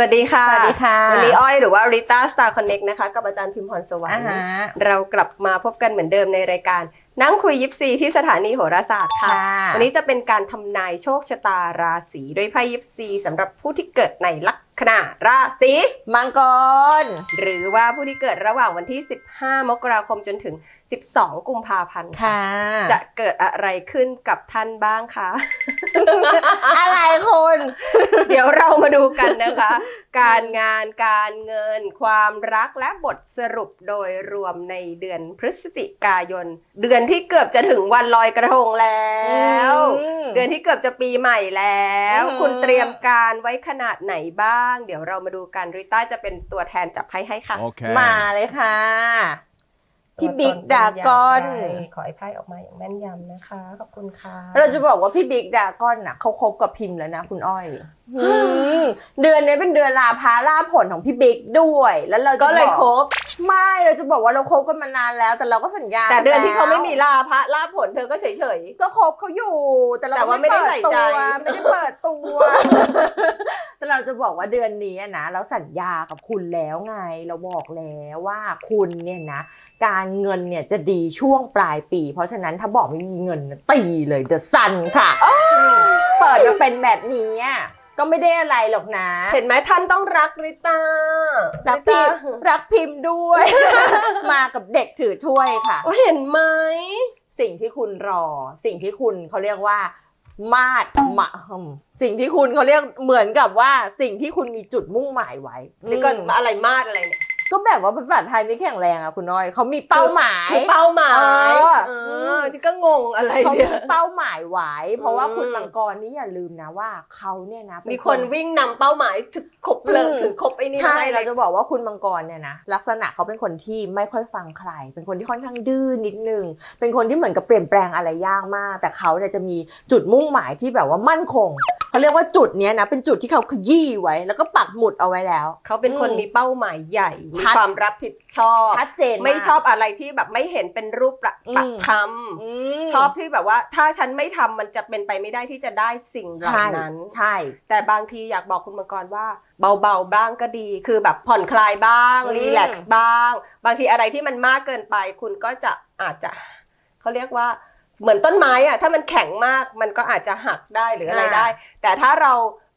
วัสดีค่ะ สวัสดีค่ะ วันนี้อ้อยหรือว่า Rita Star Connect นะคะ กับอาจารย์พิมพรสวรรอ่าค์ฮะเรากลับมาพบกันเหมือนเดิมในรายการนั่งคุยยิปซีที่สถานีโหราศาสตร์ค่ะค่ะ วันนี้จะเป็นการทำนายโชคชะตาราศีด้วยไพ่ยิปซีสำหรับผู้ที่เกิดในลัค นาราศีมังกร หรือว่าผู้ที่เกิดระหว่างวันที่ 15 มกราคมจนถึง 12 กุมภาพันธ์ค่ะค่ะจะเกิดอะไรขึ้นกับท่านบ้างคะ อะไรคุณเดี๋ยวเรามาดูกันนะคะ การงานการเงิน ความรักและบทสรุปโดยรวมในเดือนพฤศจิกายน เดือนที่เกือบจะถึงวันลอยกระทงแล้ว เดือนที่เกือบจะปีใหม่แล้วอืมคุณเตรียมการไว้ขนาดไหนบ้าง เดี๋ยวเรามาดูกันริต้าจะเป็นตัวแทนจับไพ่ให้ค่ะ Okay. มาเลยค่ะ พี่บิ๊กตัวตนดากอนเป็นอย่างไรขอให้ไพ่ออกมาอย่างแม่นยำนะคะ ขอบคุณค่ะ เราจะบอกว่าพี่บิ๊กดากอนน่ะเขาคบกับพิมพ์แล้วนะคุณอ้อยอืมเดือนนี้เป็นเดือนลาพาล่าผลของพี่บิ๊กด้วย แล้วเราจะก็เลยบอกครบไม่เรา จะบอกว่าเราคบกันมานานแล้ว แต่เราก็สัญญาแต่เดือนที่เขาไม่มีแล้วลาพระลาผลเธอก็เฉยก็คบเขาอยู่ แต่เราแต่ว่าไม่ได้ใส่ใจเปิดตัวไม่ได้เปิดตัว แต่เราจะบอกว่าเดือนนี้อะนะเราสัญญากับคุณแล้วไง เราบอกแล้วว่าคุณเนี่ยนะ การเงินเนี่ยจะดีช่วงปลายปี เพราะฉะนั้นถ้าบอกไม่มีเงินนะตีเลยเดอะซันค่ะ เปิดมาเป็นแบบนี้อะ ก็ไม่ได้อะไรหรอกนะๆเห็นไหมท่านต้องรักริต้า รักริพิต้ามพ์รักพิมพ์ด้วย มากับเด็กถือถ้วยค่ะโอ้เห็นไหม สิ่งที่คุณรอ สิ่งที่คุณเขาเรียกว่า มาดมะหมสิ่งที่คุณเขาเรียกเหมือนกับว่าสิ่งที่คุณมีจุดมุ่งหมายไว้ นี่ก็อืมอะไรมาดอะไรเนี่ย ก็แบบว่าภาษาไทยไม่แข็งแรงอะคุณน้อยเขามีเป้าหมายคือเป้าหมายเออเออือมฉันก็งงอะไรเขาเนี่มียเป้าหมายไว้เพราะว่าอืมคุณมังกรนี่อย่าลืมนะว่าเขาเนี่ยนะเป็มีคนวิ่งนำเป้าหมายถึงครบเพลิงอืมถึงครบไอ้นี่มาใช่ให้เลเรายจะบอกว่าคุณมังกรเนี่ยนะลักษณะเขาเป็นคนที่ไม่ค่อยฟังใคร เป็นคนที่ค่อนข้างดื้อนิดนึงเป็นคนที่เหมือนกับเปลี่ยนแปลงอะไรยากมาก แต่เขาเนี่ยจะมีจุดมุ่งหมายที่แบบว่ามั่นคง เขาเรียกว่าจุดเนี้ยนะเป็นจุดที่เขาขยี้ไว้ แล้วก็ปักหมุดเอาไว้แล้ว เขาเป็นคนอืมมีเป้าหมายใหญ่ มีชัด ความรับผิดชอบ ชัดเจนาก ไม่ชอบอะไรที่แบบไม่เห็นเป็นรูปประอืมประธรรมมชอบที่แบบว่า ถ้าฉันไม่ทำมันจะเป็นไปไม่ได้ที่จะได้สิ่งเหล่าใช่นั้น ใช่ แต่บางทีอยากบอกคุณมังกรว่า เบาๆบ้างก็ดี คือแบบผ่อนคลายบ้างอืม รีแลกซ์บ้าง บางทีอะไรที่มันมากเกินไป คุณก็จะอาจจะเขาเรียกว่า เหมือนต้นไม้อะถ้ามันแข็งมากมันก็อาจจะหักได้หรืออะไรได้ แต่ถ้าเรา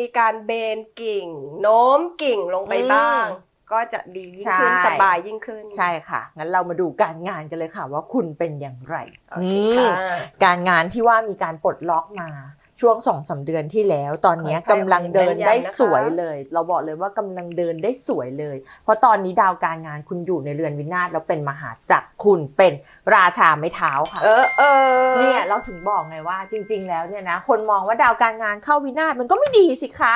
มีการเบนกิ่ง โน้มกิ่งลงไปบ้าง ก็จะดียิ่งขึ้นใช่สบายยิ่งขึ้น ใช่ค่ะ งั้นเรามาดูการงานกันเลยค่ะว่าคุณเป็นอย่างไรโอเคค่ะอืมการงานที่ว่ามีการปลดล็อกมา ช่วงสองสาเดือนที่แล้ว ตอนเนี้ยขอให้กำลังเดินได้แม่นยำนะคะสวยเลย เราบอกเลยว่ากำลังเดินได้สวยเลย เพราะตอนนี้ดาวการงานคุณอยู่ในเรือนวินาศแล้วเป็นมหาจักรคุณเป็นราชาไม้เท้าค่ะ เออเออเนี่ยเราถึงบอกไงว่าจริง ๆ แล้วเนี่ยนะคนมองว่าดาวการงานเข้าวินาศมันก็ไม่ดีสิคะ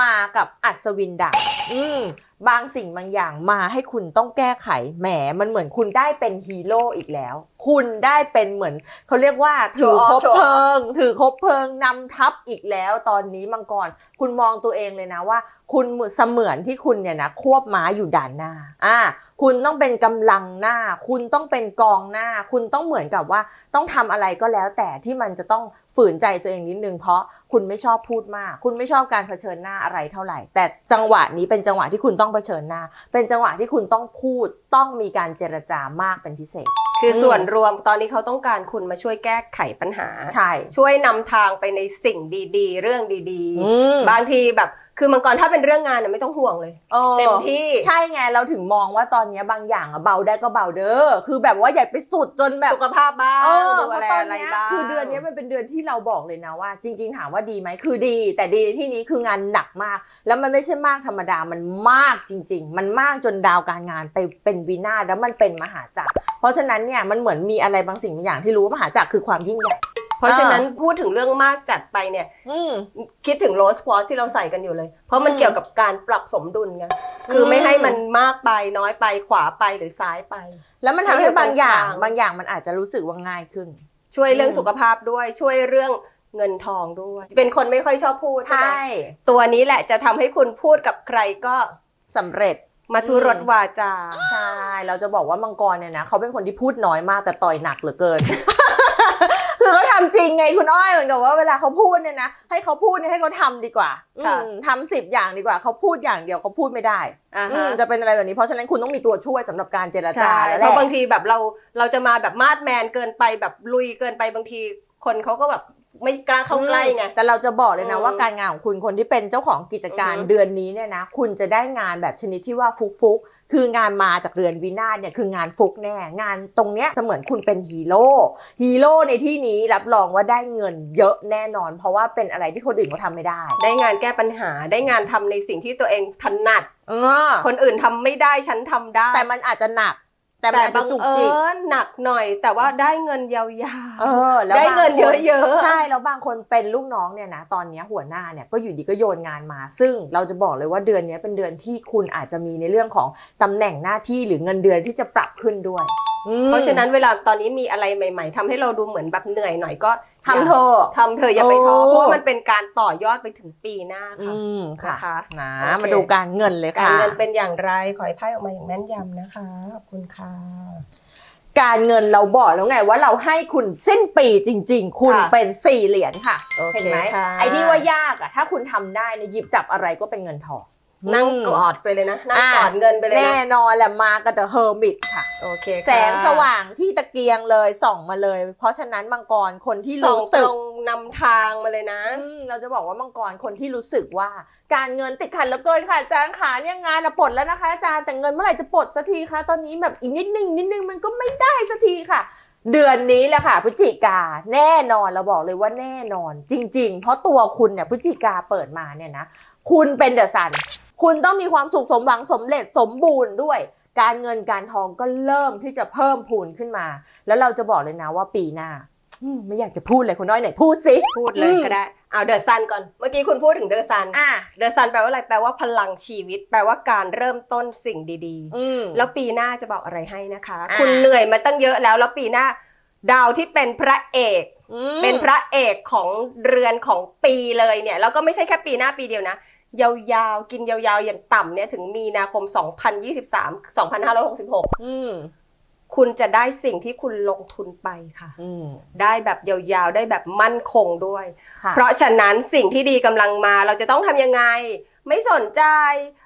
มากับอัศวินดาบอืม บางสิ่งบางอย่างมาให้คุณต้องแก้ไข แหม มันเหมือนคุณได้เป็นฮีโร่อีกแล้ว คุณได้เป็นเหมือน เขาเรียกว่า ถือ Show off คบ show off เพลิง ถือคบเพลิงนำทัพอีกแล้ว ตอนนี้มังกร คุณมองตัวเองเลยนะว่า คุณเหมือนเสมือนที่คุณเนี่ยนะควบม้าอยู่ด่านหน้า อ่า คุณต้องเป็นกำลังหน้า คุณต้องเป็นกองหน้า คุณต้องเหมือนกับว่าต้องทำอะไรก็แล้ว แต่ที่มันจะต้องฝืนใจตัวเองนิดนึงเพราะคุณไม่ชอบพูดมาก คุณไม่ชอบการเผชิญหน้าอะไรเท่าไหร่ แต่จังหวะนี้เป็นจังหวะที่คุณต้องเผชิญหน้า เป็นจังหวะที่คุณต้องพูดต้องมีการเจรจามากเป็นพิเศษ คือส่วนรวมตอนนี้เขาต้องการคุณมาช่วยแก้ไขปัญหา ใช่ ช่วยนำทางไปในสิ่งดี ๆ เรื่องดีอืมๆบางทีแบบคือมังกรถ้าเป็นเรื่องงานน่ะไม่ต้องห่วงเลยออเต็มที่ ใช่ไงเราถึงมองว่าตอนนี้บางอย่างอะเบาได้ก็เบาเด้อคือแบบว่าอย่าไปสุดจนแบบสุขภาพบ้างเออดูเพราะแลตอนอะไรเนี้ยบ้างคือเดือนเนี้ยมันเป็นเดือนที่เราบอกเลยนะว่า จริง ๆ ถามว่าดีไหมคือดี แต่ดีในที่นี้คืองานหนักมาก แล้วมันไม่ใช่มากธรรมดามันมากจริง ๆ มันมากจนดาวการงานไปเป็นวินาศแล้วมันเป็นมหาจักรเพราะฉะนั้นเนี่ยมันเหมือนมีอะไรบางสิ่งบางอย่างที่รู้ว่ามหาจักรคือความยิ่งใหญ่ เพราะฉะนั้นพูดถึงเรื่องมากจัดไปเนี่ยอืมคิดถึงโรสควอสที่เราใส่กันอยู่เลย เพราะมันอืมเกี่ยวกับการปรับสมดุลไงคือมไม่ให้มันมากไปน้อยไปขวาไปหรือซ้ายไป แล้วมันทำให้ให้อยู่บางอย่างตรงกลางบางอย่างมันอาจจะรู้สึกว่าง่ายขึ้น ช่วยเรื่องอืมสุขภาพด้วยช่วยเรื่องเงินทองด้วย เป็นคนไม่ค่อยชอบพูดใช่ไหมใช่ตัวนี้แหละจะทำให้คุณพูดกับใครก็สำเร็จมาทุรสวาจา ใช่ เราจะบอกว่ามังกรเนี่ยนะ เขาเป็นคนที่พูดน้อยมากแต่ต่อยหนักเหลือเกิน คือเขาทำจริงไงคุณอ้อยเหมือนกับว่าเวลาเขาพูดเนี่ยนะให้เขาพูดเนี่ยให้เขาทำดีกว่าค่ะอืมทำสิบอย่างดีกว่าเขาพูดอย่างเดียวเขาพูดไม่ได้อ่าอืฮะมจะเป็นอะไรแบบนี้เพราะฉะนั้นคุณต้องมีตัวช่วยสำหรับการเจรจาใช่แล้วแหเพราะละบางทีแบบเราเราจะมาแบบมาดแมนเกินไปแบบลุยเกินไปบางทีคนเขาก็แบบไม่กล้าเข้าใกล้ไงแต่เราจะบอกเลยนะอืมว่าการงานของคุณคนที่เป็นเจ้าของกิจการอือฮึเดือนนี้เนี่ยนะคุณจะได้งานแบบชนิดที่ว่าฟุกฟุกๆ คืองานมาจากเรือนวินาศเนี่ยคืองานฟุกแน่ งานตรงเนี้ยเสมือนคุณเป็นฮีโร่ฮีโร่ในที่นี้รับรองว่าได้เงินเยอะแน่นอน เพราะว่าเป็นอะไรที่คนอื่นเขาทำไม่ได้ ได้งานแก้ปัญหาได้งานทำในสิ่งที่ตัวเองถนัด เออคนอื่นทำไม่ได้ฉันทำได้ แต่มันอาจจะหนัก แต่มันแต่อาจจะบางจุกเอิจิกญหนักหน่อย แต่ว่าได้เงินยาวเออแล้วได้เงินบาคเยอะๆ ใช่แล้วบางคนเป็นลูกน้องเนี่ยนะตอนเนี้ยหัวหน้าเนี่ยก็อยู่ดีก็โยนงานมา ซึ่งเราจะบอกเลยว่าเดือนเนี้ยเป็นเดือนที่คุณอาจจะมีในเรื่องของตำแหน่งหน้าที่หรือเงินเดือนที่จะปรับขึ้นด้วยอืม เพราะฉะนั้นเวลาตอนนี้มีอะไรใหม่ ๆทำให้เราดูเหมือนแบบเหนื่อยหน่อยก็ทำเถอะทำเถอะอย่าไปท้อโอ้เพราะว่ามันเป็นการต่อยอดไปถึงปีหน้าอืค่ะมค่ะนะคะนะโอเคมาดูการเงินเลยการค่ะเงินเป็นอย่างไรขอให้ไพ่ออกมาอย่างแม่นยำนะคะขอบคุณค่ะการเงินเราบอกแล้วไงว่าเราให้คุณสิ้นปีจริง ๆ คุณค่ะเป็นสี่เหรียญค่ะโอเคเห็นไหมค่ะไอ้ที่ว่ายากอะถ้าคุณทำได้เนี่ยหยิบจับอะไรก็เป็นเงินทอง นั่งอืมกอดไปเลยนะ นั่งอะกอดเงินไปเลยแน่นะนอนแหละมากับ The Hermit ค่ะ โอเคค่ะแสงสว่างที่ตะเกียงเลยส่องมาเลย เพราะฉะนั้นมังกรคนที่ส่งรู้ตสึกรงนำทางมาเลยนะอืมเราจะบอกว่ามังกรคนที่รู้สึกว่า การเงินติดขัดเหลือเกินค่ะอาจารย์ขาเนี่ยงานอะปลดแล้วนะคะอาจารย์แต่เงินเมื่อไหร่จะปลดสักทีคะตอนนี้แบบอีกนิดนึงอีกนิดนึงมันก็ไม่ได้สักทีค่ะเดือนนี้แหละค่ะพฤศจิกาแน่นอนเราบอกเลยว่าแน่นอน จริง ๆ เพราะตัวคุณเนี่ยพฤศจิกาเปิดมาเนี่ยนะ คุณเป็นเดอะซัน คุณต้องมีความสุขสมหวังสมเร็จสมบูรณ์ด้วย การเงินการทองก็เริ่มที่จะเพิ่มพูนขึ้นมา แล้วเราจะบอกเลยนะว่าปีหน้าอืมไม่อยากจะพูดเลยคุณน้อยไหนพูดสิ พูดเลยอืมก็ได้ เอาเดอะซันก่อน เมื่อกี้คุณพูดถึงเดอะซันอะเดอะซันแปลว่าอะไร แปลว่าพลังชีวิต แปลว่าการเริ่มต้นสิ่งดีอืมๆแล้วปีหน้าจะบอกอะไรให้นะคะอ่าคุณเหนื่อยมาตั้งเยอะแล้ว แล้วปีหน้า ดาวที่เป็นพระเอกอืมเป็นพระเอกของเรือนของปีเลยเนี่ย แล้วก็ไม่ใช่แค่ปีหน้าปีเดียวนะ ยาวๆ กินยาวๆ อย่างต่ำเนี่ยถึงมีนาคม 2023 2566อืมคุณจะได้สิ่งที่คุณลงทุนไปค่ะอืมได้แบบยาวๆ ได้แบบมั่นคงด้วยค่ะเพราะฉะนั้นสิ่งที่ดีกำลังมาเราจะต้องทำยังไง ไม่สนใจ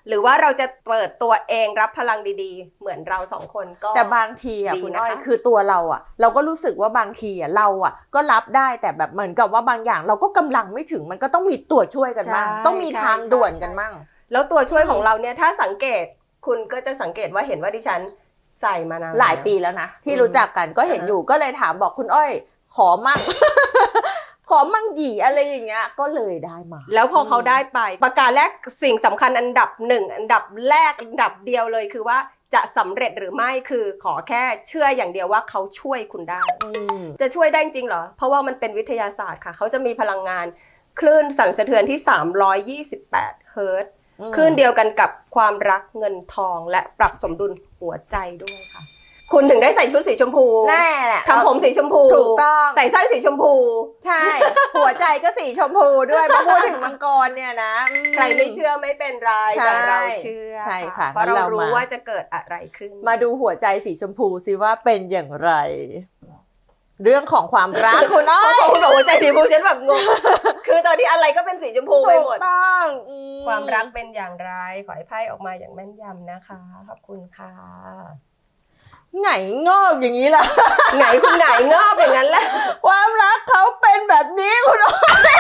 หรือว่าเราจะเปิดตัวเองรับพลังดีๆ เหมือนเราสองคนก็ แต่บางทีอะดีคุณนะคะอ้อยคือตัวเราอะ เราก็รู้สึกว่าบางทีอะเราอะ ก็รับได้แต่แบบเหมือนกับว่าบางอย่าง เราก็กำลังไม่ถึงมันก็ต้องมีตัวช่วยกันบ้างใช่ต้องมีใช่ทางด่วนใช่กันบ้างแล้วตัวช่วยอืมของเราเนี่ยถ้าสังเกตคุณก็จะสังเกตว่าเห็นว่าดิฉันใส่มานานหลายปีแล้วนะที่อืมรู้จักกันก็เห็นอ่าฮะอยู่ก็เลยถามบอกคุณอ้อยขอมั่ง ขอมั่งหยีอะไรอย่างเงี้ย ก็เลยได้มา แล้วพอเขาได้ไป ประการแรกสิ่งสำคัญอันดับหนึ่งอันดับแรกอันดับเดียวเลยคือว่าจะสำเร็จหรือไม่คือขอแค่เชื่ออย่างเดียวว่าเขาช่วยคุณได้ อืม จะช่วยได้จริงเหรอ เพราะว่ามันเป็นวิทยาศาสตร์ค่ะ เขาจะมีพลังงานคลื่นสั่นสะเทือนที่ 328 เฮิรตซ์คลื่นเดียวกันกับความรักเงินทองและปรับสมดุลหัวใจด้วยค่ะ คุณถึงได้ใส่ชุดสีชมพูแน่แหละทำผมสีชมพู ถูกต้อง ใส่สร้อยสีชมพู ใช่ หัวใจก็สีชมพูด้วยมาพูดถึงมังกรเนี่ยนะอืใครไม่เชื่อไม่เป็นไรใช่แต่เราเชื่อ ใช่ค่ะ เพราะงั้นเราเรารู้มาว่าจะเกิดอะไรขึ้น มาดูหัวใจสีชมพูสิว่าเป็นอย่างไร เรื่องของความรักคุณอ้อเพยราะคุณบอกว่าใจสีชมพูฉันแบบงง คือตอนนี้อะไรก็เป็นสีชมพูไปถูหมกดต้องอืความรักเป็นอย่างไร ขอให้ไพ่ออกมาอย่างแม่นยำนะคะ ขอบคุณค่ะ ไหนงอกอย่างนี้ล่ะ ไหนคุณไหนงอบอย่างนั้นแหละความรักเขาเป็นแบบนี้คุณอ้อย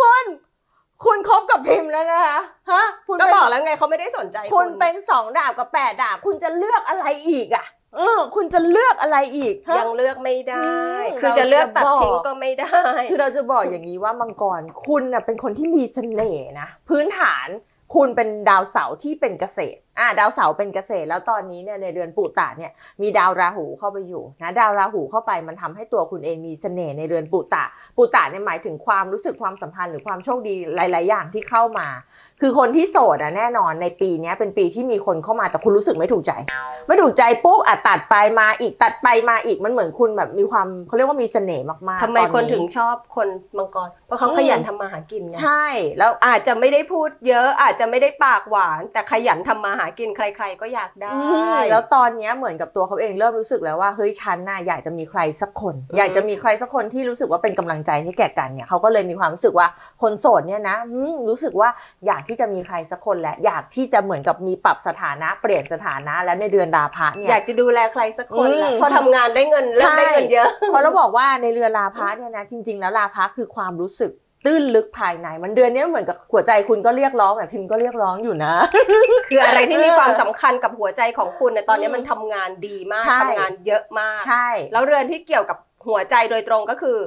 คุณ คุณคบกับพิมพ์แล้วนะคะฮะคุณก็เป็นบอกแล้วไงเขาไม่ได้สนใจคุณเป็นสองดาบกับแปดดาบ คุณจะเลือกอะไรอีกอะ เออ คุณจะเลือกอะไรอีกฮะ ยังเลือกไม่ได้ อืมคือจะเลือกตัดเราจะบอกทิ้งก็ไม่ได้ คือเราจะบอกอย่างนี้ว่ามังกรคุณน่ะเป็นคนที่มีเสน่ห์นะพื้นฐาน คุณเป็นดาวเสาร์ที่เป็นเกษตรอ่าดาวเสาร์เป็นเกษตร แล้วตอนนี้เนี่ยในเดือนปุตตะเนี่ยมีดาวราหูเข้าไปอยู่นะดาวราหูเข้าไปมันทำให้ตัวคุณเองมีเสน่ห์ในเดือนปุตตะปุตตะเนี่ยหมายถึงความรู้สึกความสัมพันธ์หรือความโชคดีหลาย ๆ อย่างที่เข้ามาคือคนที่โสดอะแน่นอนในปีเนี้ยเป็นปีที่มีคนเข้ามาแต่คุณรู้สึกไม่ถูกใจ ไม่ถูกใจปุ๊บอะตัดไปมาอีกตัดไปมาอีกมันเหมือนคุณแบบมีความเขาเรียกว่ามีเสน่ห์มากๆทำไมตอคนถึงชอบคนมังกรเพราะเขาอืมขยันทำมาหากินไงใช่ แล้วอาจจะไม่ได้พูดเยอะอาจจะไม่ได้ปากหวาน แต่ขยันทำมาหาากินใคร ๆ ก็อยากได้อืมแล้วตอนเนี้ยเหมือนกับตัวเขาเองเริ่มรู้สึกแล้วว่าเฮ้ยฉันน่ะอยากจะมีใครสักคนอืมอยากจะมีใครสักคนที่รู้สึกว่าเป็นกำลังใจให้แก่กันเนี่ยเขาก็เลยมีความรู้สึกว่าคนโสดเนี่ยนะอืมรู้สึกว่าอยากที่จะมีใครสักคนแหละอยากที่จะเหมือนกับมีปรับสถานะเปลี่ยนสถานะแล้วในเดือนดาพะเนี่ย อยากจะดูแลใครสักคนละอืมพอทำงานได้เงินเริ่มได้เงินเยอะเพราะเราบอกว่าในเรือลาพะเนี่ยนะจริง ๆ แล้วลาพะคือความรู้สึกตื้นลึกภายในมันเดือนนี้เหมือนกับหัวใจคุณก็เรียกร้องแบบพิมพ์ก็เรียกร้องอยู่นะ คืออะไรที่มีความสำคัญกับหัวใจของคุณในยตอนนี้อืมมันทำงานดีมากใช่ทำงานเยอะมากใช่แล้วเรือนที่เกี่ยวกับหัวใจโดยตรงก็คือ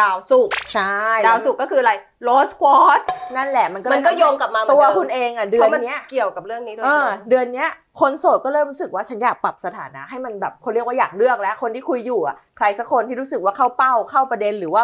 ดาวศุกร์ใช่ดาวศุกร์ก็คืออะไรโรสควอต นั่นแหละมันก็เลมันก็โยงกลับมาเหมือนตัวเดิมคุณเองอะเดืเพอนราะมันเนี้ยเกี่ยวกับเรื่องนี้โดยเอตรอง เดือนเนี้ยคนโสดก็เริ่มรู้สึกว่าฉันอยากปรับสถานะให้มันแบบคนเรียกว่าอยากเลือกแล้ว คนที่คุยอยู่อะใครสักคนที่รู้สึกว่าเข้าเป้าเข้าประเด็นหรือว่า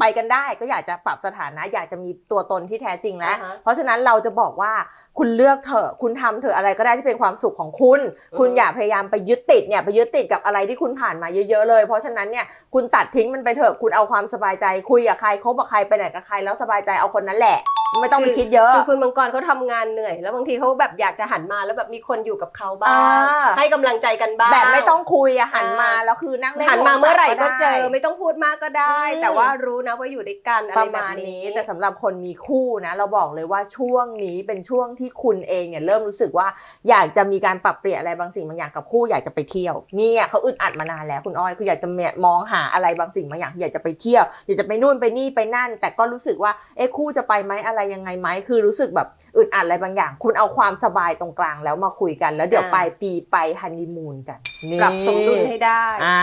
ไปกันได้ ก็อยากจะปรับสถานะ อยากจะมีตัวตนที่แท้จริงแล้ว อ่าฮะ เพราะฉะนั้นเราจะบอกว่า คุณเลือกเถอะคุณทำเถอะอะไรก็ได้ที่เป็นความสุขของคุณ คุณอืมอย่าพยายามไปยึดติดเนี่ยไปยึดติดกับอะไรที่คุณผ่านมาเยอะๆเลย เพราะฉะนั้นเนี่ยคุณตัดทิ้งมันไปเถอะคุณเอาความสบายใจคุยกับใครคบกับใครไปไหนกับใครแล้วสบายใจเอาคนนั้นแหละ ไม่ต้องไปคิดเยอะ คือคุณมังกรเขาทำงานเหนื่อย แล้วบางทีเขาแบบอยากจะหันมาแล้วแบบมีคนอยู่กับเขาบ้างอ่าให้กำลังใจกันบ้าง แบบไม่ต้องคุยอะหันมาอ่าแล้วคือนั่งเล่นหันมาเมื่อไหร่ก็เจอโทรศัพท์ไม่ต้องพูดมากก็ได้อืมแต่ว่ารู้นะว่าอยู่ด้วยกันอะปไรระแบบมาณนี้นี้ แต่สำหรับคนมีคู่นะ เราบอกเลยว่าช่วงนี้เป็นช่วงที่คุณเองเนี่ยเริ่มรู้สึกว่าอยากจะมีการปรับเปลี่ยนอะไรบางสิ่งบางอย่างกับคู่อยากจะไปเที่ยวเนี่ยเขาอึดอัดมานานแล้วคุณอ้อยคืออยากจะมองหาอะไรบางสิ่งบางอย่างอยากจะไปเที่ยวอยากจะไปนู่นไปนี่ไปนั่น แต่ก็รู้สึกว่าเอ๊ะคู่จะไปไหมอะไรยังไงไหมคือรู้สึกแบบอึดอัดอะไรบางอย่าง คุณเอาความสบายตรงกลางแล้วมาคุยกัน แล้วเดี๋ยวอ่าปลายปีไปฮันนีมูนกันนี่ปรับสมดุลให้ได้อ่า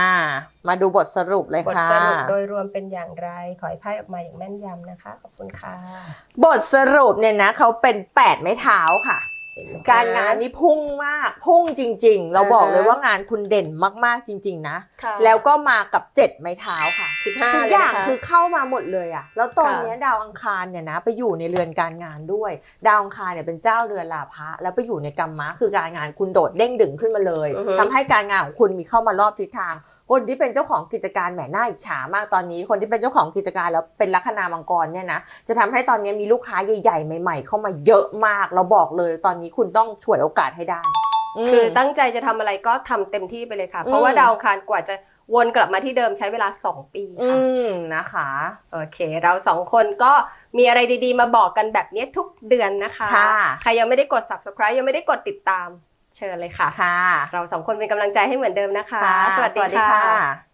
มาดูบทสรุปเลยบทค่ะสรุปโดยรวมเป็นอย่างไร ขอให้ไพ่ออกมาอย่างแม่นยำนะคะ ขอบคุณค่ะ บทสรุปเนี่ยนะเขาเป็นแปดไม้เท้าค่ะเห็นไหมคะ การงานนี่พุ่งมากพุ่งจริง ๆ เราอ่าฮะบอกเลยว่างานคุณเด่นมากๆจริง ๆนะค่ะแล้วก็มากับเจ็ดไม้เท้าค่ะสิบห้าทุกเลยอย่างนะคะคือเข้ามาหมดเลยอะแล้วตอนค่ะเนี้ยดาวอังคารเนี่ยนะ ไปอยู่ในเรือนการงานด้วย ดาวอังคารเนี่ยเป็นเจ้าเรือนลาภะแล้วไปอยู่ในกรรมะคือการงานคุณโดดเด้งดึงขึ้นมาเลยอือฮึทำให้การงานของคุณมีเข้ามารอบทิศทาง คนที่เป็นเจ้าของกิจการแหมน่าอิจฉามากตอนนี้ คนที่เป็นเจ้าของกิจการแล้วเป็นลัคนามังกรเนี่ยนะจะทำให้ตอนนี้มีลูกค้าใหญ่ๆใหม่ ๆ เข้ามาเยอะมากเราบอกเลยตอนนี้คุณต้องฉวยโอกาสให้ได้มคือตั้งใจจะทำอะไรก็ทำเต็มที่ไปเลยค่ะ เพราะว่าอืมดาวอังคารกว่าจะวนกลับมาที่เดิมใช้เวลา 2 ปีอืค่ะมนะคะโอเค เราสองคนก็มีอะไรดีๆ มาบอกกันแบบนี้ทุกเดือนนะคะค่ะใครยังไม่ได้กด subscribe ยังไม่ได้กดติดตาม เชิญเลยค่ะ ค่ะ เราสองคนเป็นกำลังใจให้เหมือนเดิมนะคะค่ะสวัสดีค่ะค่ะ